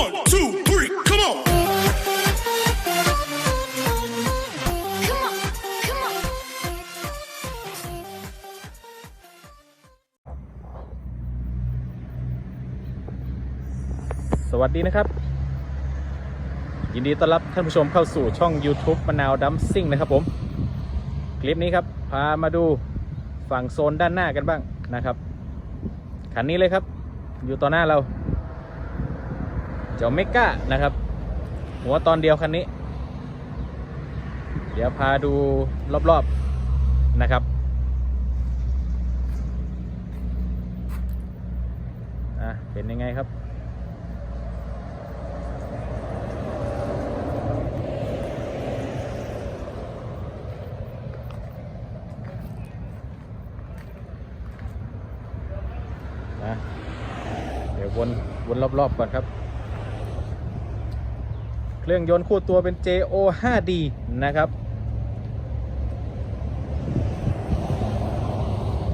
One, two, three, come on. Come on, come on. สวัสดีนะครับ ยินดีต้อนรับท่านผู้ชมเข้าสู่ช่อง YouTube มะนาวดัมซิ่งนะครับผม คลิปนี้ครับ พามาดูฝั่งโซนด้านหน้ากันบ้างนะครับ คันนี้เลยครับ อยู่ต่อหน้าเราเจ้าเมกานะครับ หัวตอนเดียวคันนี้ เดี๋ยวพาดูรอบๆนะครับอะเป็นยังไงครับนะเดี๋ยววนวนรอบๆก่อนครับ เครื่องยนต์คู่ตัวเป็น JO 5D นะครับ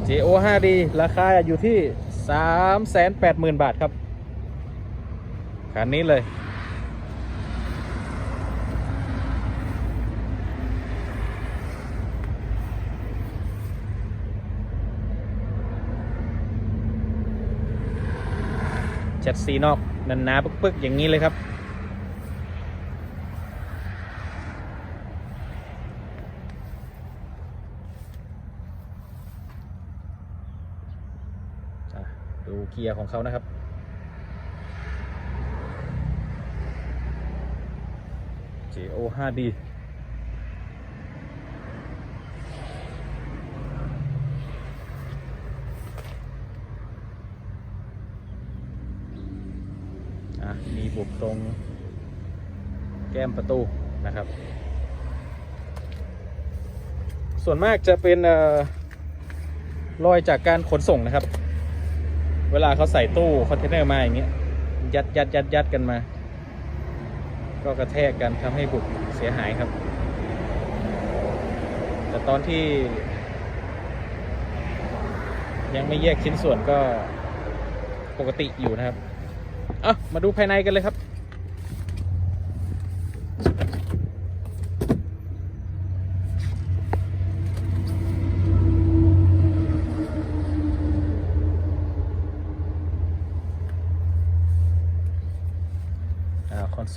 JO 5D ราคาอยู่ที่ 380,000 บาทครับ คันนี้เลยแชดซีนอกนันหนาปึ๊กๆ อย่างนี้เลยครับ อะ ดูเกียร์ของเขานะครับ JO 5D อะมีบุบตรงแก้มประตูนะครับ ส่วนมากจะเป็นอรอยจากการขนส่งนะครับ เวลาเขาใส่ตู้คอนเทนเนอร์มาอย่างเงี้ยยัดยัดยัดยัดกันมา ก็กระแทกกันทำให้บุกเสียหายครับ แต่ตอนที่ ยังไม่แยกชิ้นส่วนก็ปกติอยู่นะครับอะมาดูภายในกันเลยครับ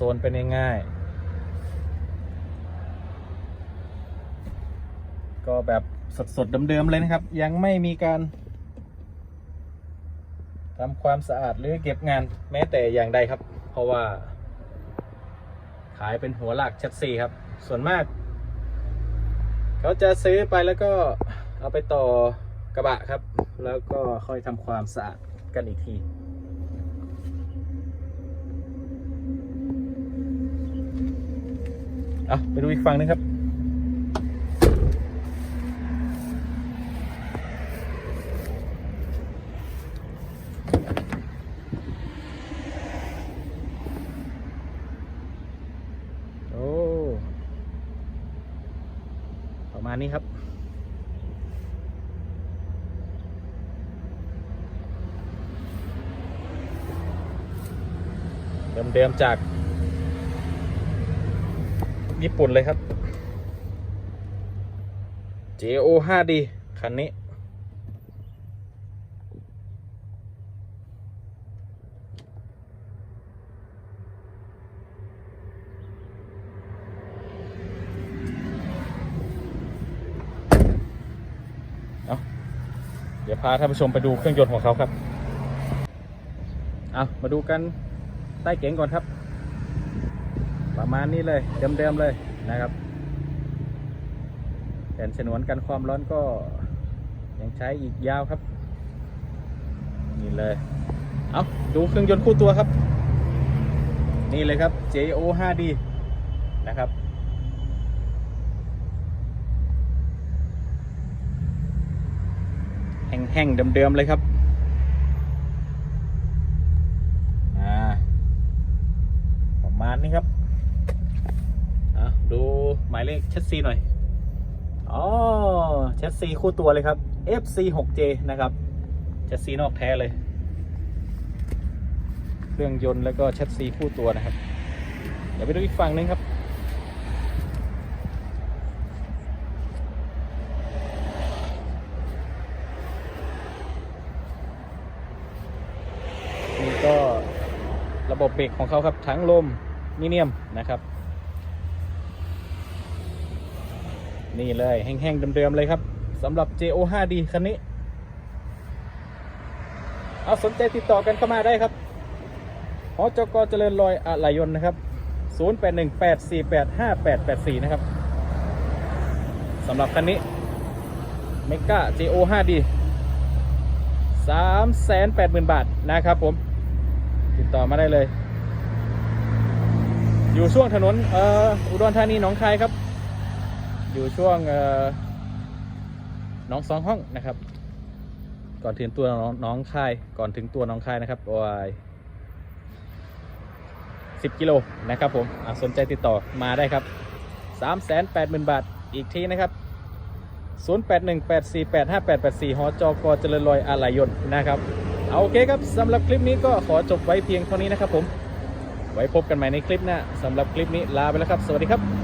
อ่าคอนโซลเป็นง่ายๆก็แบบสดๆเดิมๆเลยนะครับ ยังไม่มีการทำความสะอาดหรือเก็บงานแม้แต่อย่างใดครับ เพราะว่า ขายเป็นหัวหลักชัดซีครับ ส่วนมาก เขาจะซื้อไปแล้วก็เอาไปต่อกระบะครับ แล้วก็ค่อยทำความสะอาดกันอีกที อาไปดูอีกฝั่งหนึงครับ โอ้ ประมาณนี้ครับเดิมๆจาก ญี่ปุ่นเลยครับ JO 5D คันนี้เอาเดี๋ยวพาท่านผู้ชมไปดูเครื่องยนต์ของเขาครับ เอามาดูกันใต้เก๋งก่อนครับ ประมาณนี้เลยเดิมๆเลยนะครับแผ่นฉนวนกันความร้อนก็ยังใช้อีกยาวครับ นี่เลย เอาดูเครื่องยนต์คู่ตัวครับ นี่เลยครับ JO 5D นะครับแห้งๆเดิมๆเลยครับอ่าประมาณนี้ครับ อะดูหมายเลขแชสซีหน่อยอ๋อแชสซีคู่ตัวเลยครับ FC 6J นะครับแชสซีนอกแท้เลย เครื่องยนต์แล้วก็แชสซีคู่ตัวนะครับ เดี๋ยวไปดูอีกฝั่งหนึงครับนี่ก็ระบบเบรกของเขาครับถังลมมิเนียมนะครับ นี่เลยแห้งๆเดิมๆเลยครับสำหรับ JO 5D คันนี้ เอาสนใจติดต่อกันเข้ามาได้ครับหอจกเจริญรอยอะไหลยน์นะครับ 0818485884 นะครับสำหรับคันนี้เมกา JO 5D 380,000 บาทนะครับผม ติดต่อมาได้เลย อยู่ช่วงถนนอออุดรธานีหนองคายครับ อยู่ช่วงน้องสองห้องนะครับ ก่อนถึงตัวน้องน้องคาย ก่อนถึงตัวน้องคายนะครับประมาณ10กิโลนะครับผมสนใจติดต่อมาได้ครับ380,000บาทอีกทีนะครับ0818485884หอจอกเจริญรอยอะไหลยนต์นะครับ เอาโอเคครับสำหรับคลิปนี้ก็ขอจบไว้เพียงเท่านี้นะครับผม ไว้พบกันใหม่ในคลิปหน้าสำหรับคลิปนี้ลาไปแล้วครับ สวัสดีครับ